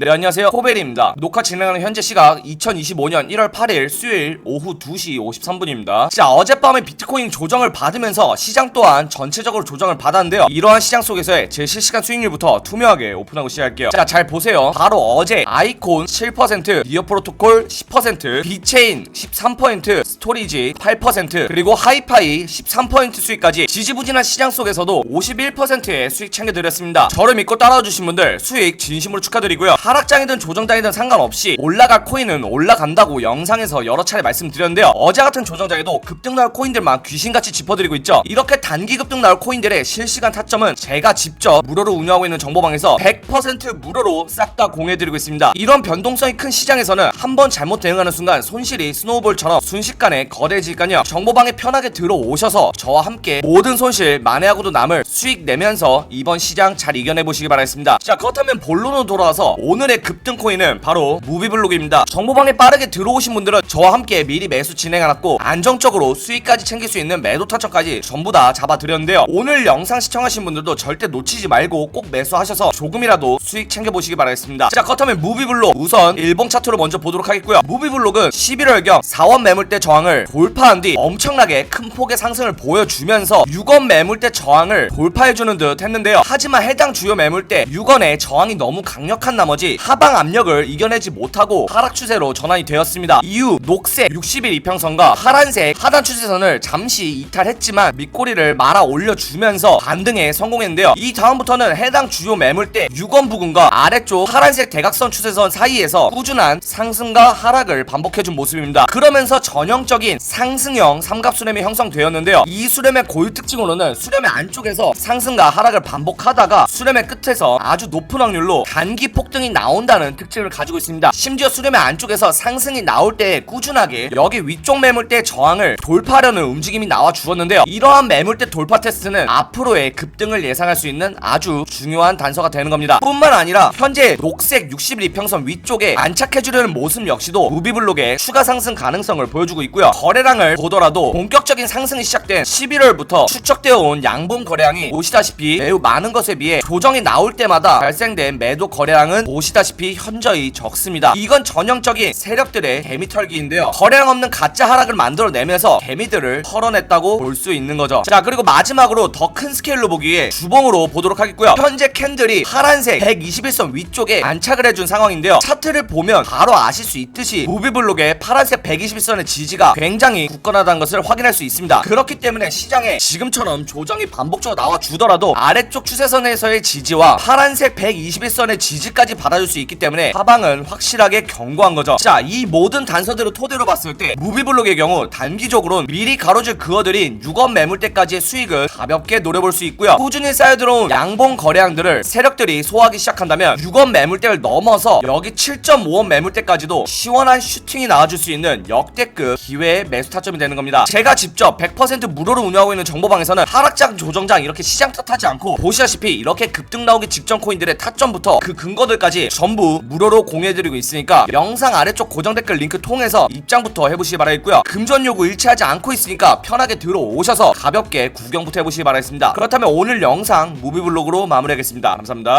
네 안녕하세요. 호벨입니다. 녹화 진행하는 현재 시각 2025년 1월 8일 수요일 오후 2시 53분입니다. 자 어젯밤에 비트코인 조정을 받으면서 시장 또한 전체적으로 조정을 받았는데요. 이러한 시장 속에서의 제 실시간 수익률부터 투명하게 오픈하고 시작할게요. 자 잘 보세요. 바로 어제 아이콘 7% 니어 프로토콜 10% 비체인 13% 스토리지 8% 그리고 하이파이 13% 수익까지 지지부진한 시장 속에서도 51%의 수익 챙겨드렸습니다. 저를 믿고 따라와 주신 분들 수익 진심으로 축하드리고요 하락장이든 조정장이든 상관없이 올라갈 코인은 올라간다고 영상에서 여러 차례 말씀드렸는데요. 어제 같은 조정장에도 급등 나올 코인들만 귀신같이 짚어드리고 있죠. 이렇게 단기 급등 나올 코인들의 실시간 타점은 제가 직접 무료로 운영하고 있는 정보방에서 100% 무료로 싹 다 공유해드리고 있습니다. 이런 변동성이 큰 시장에서는 한 번 잘못 대응하는 순간 손실이 스노우볼처럼 순식간에 거대해지니까요. 정보방에 편하게 들어오셔서 저와 함께 모든 손실 만회하고도 남을 수익 내면서 이번 시장 잘 이겨내보시기 바라겠습니다. 자 그렇다면 본론으로 돌아와서 오늘 의 급등 코인은 바로 무비블록입니다. 정보방에 빠르게 들어오신 분들은 저와 함께 미리 매수 진행해놨고 안정적으로 수익까지 챙길 수 있는 매도 타점까지 전부 다 잡아드렸는데요. 오늘 영상 시청하신 분들도 절대 놓치지 말고 꼭 매수하셔서 조금이라도 수익 챙겨보시기 바라겠습니다. 자 그렇다면 무비블록 우선 일봉 차트로 먼저 보도록 하겠고요. 무비블록은 11월경 4원 매물대 저항을 돌파한 뒤 엄청나게 큰 폭의 상승을 보여주면서 6원 매물대 저항을 돌파해주는 듯 했는데요. 하지만 해당 주요 매물대 6원의 저항이 너무 강력한 나머지 하방 압력을 이겨내지 못하고 하락 추세로 전환이 되었습니다. 이후 녹색 60일 이평선과 파란색 하단 추세선을 잠시 이탈했지만 밑꼬리를 말아 올려주면서 반등에 성공했는데요. 이 다음부터는 해당 주요 매물대 6원 부근과 아래쪽 파란색 대각선 추세선 사이에서 꾸준한 상승과 하락을 반복해준 모습입니다. 그러면서 전형적인 상승형 삼각 수렴이 형성되었는데요. 이 수렴의 고유 특징으로는 수렴의 안쪽에서 상승과 하락을 반복하다가 수렴의 끝에서 아주 높은 확률로 단기 폭등이 나온다는 특징을 가지고 있습니다. 심지어 수렴의 안쪽에서 상승이 나올 때 꾸준하게 여기 위쪽 매물대 저항을 돌파하려는 움직임이 나와 주었는데요. 이러한 매물대 돌파 테스트는 앞으로의 급등을 예상할 수 있는 아주 중요한 단서가 되는 겁니다. 뿐만 아니라 현재 녹색 61이평선 위쪽에 안착해주려는 모습 역시도 무비블록의 추가 상승 가능성을 보여주고 있고요. 거래량을 보더라도 본격적인 상승이 시작된 11월부터 축적되어 온 양봉 거래량이 보시다시피 매우 많은 것에 비해 조정이 나올 때마다 발생된 매도 거래량은 보시 다시피 현저히 적습니다. 이건 전형적인 세력들의 개미 털기인데요. 거래량 없는 가짜 하락을 만들어내면서 개미들을 털어냈다고 볼 수 있는 거죠. 자 그리고 마지막으로 더 큰 스케일로 보기 위해 주봉으로 보도록 하겠고요. 현재 캔들이 파란색 121선 위쪽에 안착을 해준 상황인데요. 차트를 보면 바로 아실 수 있듯이 무비블록의 파란색 121선의 지지가 굉장히 굳건하다는 것을 확인할 수 있습니다. 그렇기 때문에 시장에 지금처럼 조정이 반복적으로 나와 주더라도 아래쪽 추세선에서의 지지와 파란색 121선의 지지까지 받아줄 수 있기 때문에 하방은 확실하게 견고한 거죠. 자 이 모든 단서들을 토대로 봤을 때 무비블록의 경우 단기적으로는 미리 가로줄 그어들인 6원 매물대까지의 수익을 가볍게 노려볼 수 있고요. 꾸준히 쌓여들어온 양봉 거래량들을 세력들이 소화하기 시작한다면 6원 매물대를 넘어서 여기 7.5원 매물대까지도 시원한 슈팅이 나와줄 수 있는 역대급 기회의 매수 타점이 되는 겁니다. 제가 직접 100% 무료로 운영하고 있는 정보방에서는 하락장 조정장 이렇게 시장 탓하지 않고 보시다시피 이렇게 급등 나오기 직전 코인들의 타점부터 그 근거들까지 전부 무료로 공유해드리고 있으니까 영상 아래쪽 고정 댓글 링크 통해서 입장부터 해보시기 바라겠고요. 금전 요구 일치하지 않고 있으니까 편하게 들어오셔서 가볍게 구경부터 해보시기 바라겠습니다. 그렇다면 오늘 영상 무비블록으로 마무리하겠습니다. 감사합니다